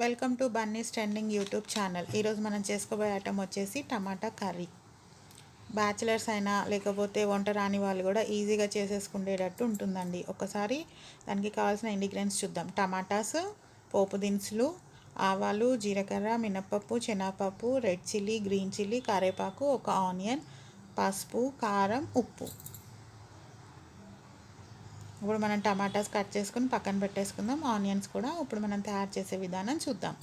Welcome to Bunny's trending YouTube channel. ఈరోజు మనం చేసుకోబోయే ఐటమ్ వచ్చేసి టమాటా కర్రీ. బ్యాచిలర్స్ అయినా లేకపోతే వంట రాని వాళ్ళు కూడా ఈజీగా చేసేసుకునేటట్టు ఉంటుందండి. ఒకసారి దానికి కావాల్సిన ఇంగ్రీడియంట్స్ చూద్దాం. టమాటాస్ పోపు దినుసులు ఆవాలు జీలకర్ర మినప్పప్పు శనగపప్పు రెడ్ చిల్లీ గ్రీన్ చిల్లీ కరివేపాకు ఒక ఆనియన్ పసుపు కారం ఉప్పు. ఇప్పుడు మనం టమాటాస్ కట్ చేసుకుని పక్కన పెట్టేసుకుందాం. ఆనియన్స్ కూడా ఇప్పుడు మనం తయారు చేసే విధానం చూద్దాం.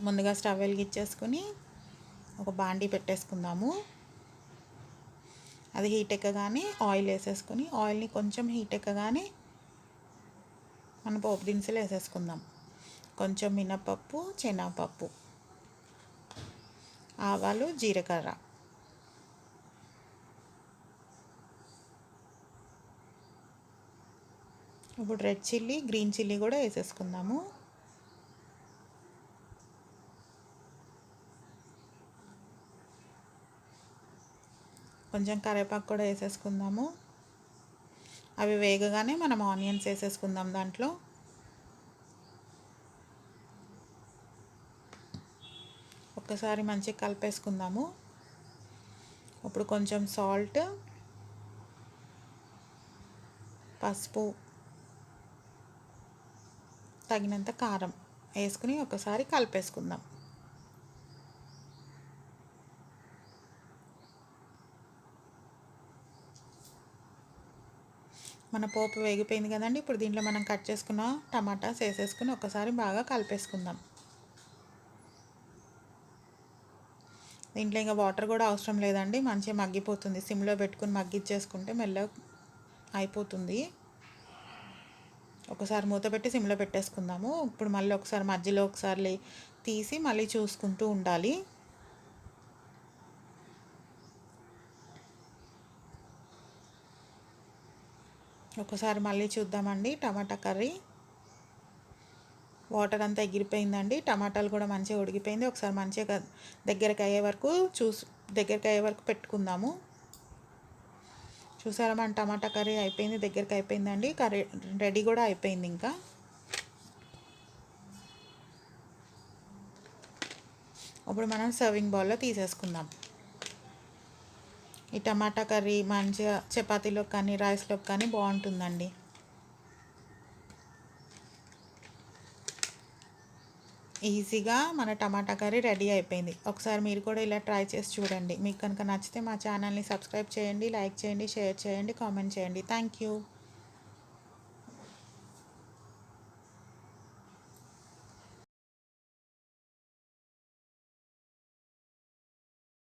ముందుగా స్టవ్ వెలిగించేసుకుని ఒక బాండీ పెట్టేసుకుందాము. అది హీట్ ఎక్కగానే ఆయిల్ వేసేసుకుని ఆయిల్ని కొంచెం హీట్ ఎక్కగానే మన పోపు దినుసులు వేసేసుకుందాం. కొంచెం మినపప్పు శనగపప్పు ఆవాలు జీలకర్ర. ఇప్పుడు రెడ్ చిల్లీ గ్రీన్ చిల్లీ కూడా వేసేసుకుందాము. కొంచెం కరివేపాకు కూడా వేసేసుకుందాము. అవి వేగగానే మనం ఆనియన్స్ వేసేసుకుందాం దాంట్లో. ఒక్కసారి మంచిగా కలిపేసుకుందాము. ఇప్పుడు కొంచెం సాల్ట్ పసుపు తగినంత కారం వేసుకుని ఒకసారి కలిపేసుకుందాం. మన పోపు వేగిపోయింది కదండి ఇప్పుడు దీంట్లో మనం కట్ చేసుకున్న టమాటాస్ వేసేసుకుని ఒకసారి బాగా కలిపేసుకుందాం. దీంట్లో ఇంకా వాటర్ కూడా అవసరం లేదండి మంచిగా మగ్గిపోతుంది. సిమ్లో పెట్టుకుని మగ్గిచ్చేసుకుంటే మెల్లగా అయిపోతుంది. ఒకసారి మూత పెట్టి సిమ్లో పెట్టేసుకుందాము. ఇప్పుడు మళ్ళీ ఒకసారి మధ్యలో ఒకసారి తీసి మళ్ళీ చూసుకుంటూ ఉండాలి. ఒకసారి మళ్ళీ చూద్దామండి టమాటా కర్రీ. వాటర్ అంతా ఎగిరిపోయిందండి. టమాటాలు కూడా మంచిగా ఉడికిపోయింది. ఒకసారి మంచిగా దగ్గరకు అయ్యే వరకు చూసి దగ్గరకు అయ్యే వరకు పెట్టుకుందాము. చూసారా మన టమాటా కర్రీ అయిపోయింది దగ్గరికి అయిపోయిందండి. కర్రీ రెడీ కూడా అయిపోయింది ఇంకా. ఇప్పుడు మనం సర్వింగ్ బౌల్లో తీసేసుకుందాం. ఈ టమాటా కర్రీ మంచిగా చపాతీలో కానీ రైస్లోకి కానీ బాగుంటుందండి. ఈజీగా మన టమాటా కర్రీ రెడీ అయిపోయింది. ఒకసారి మీరు కూడా ఇలా ట్రై చేసి చూడండి. మీకు కనుక నచ్చితే మా ఛానల్ని సబ్స్క్రైబ్ చేయండి లైక్ చేయండి షేర్ చేయండి కామెంట్ చేయండి. Thank you.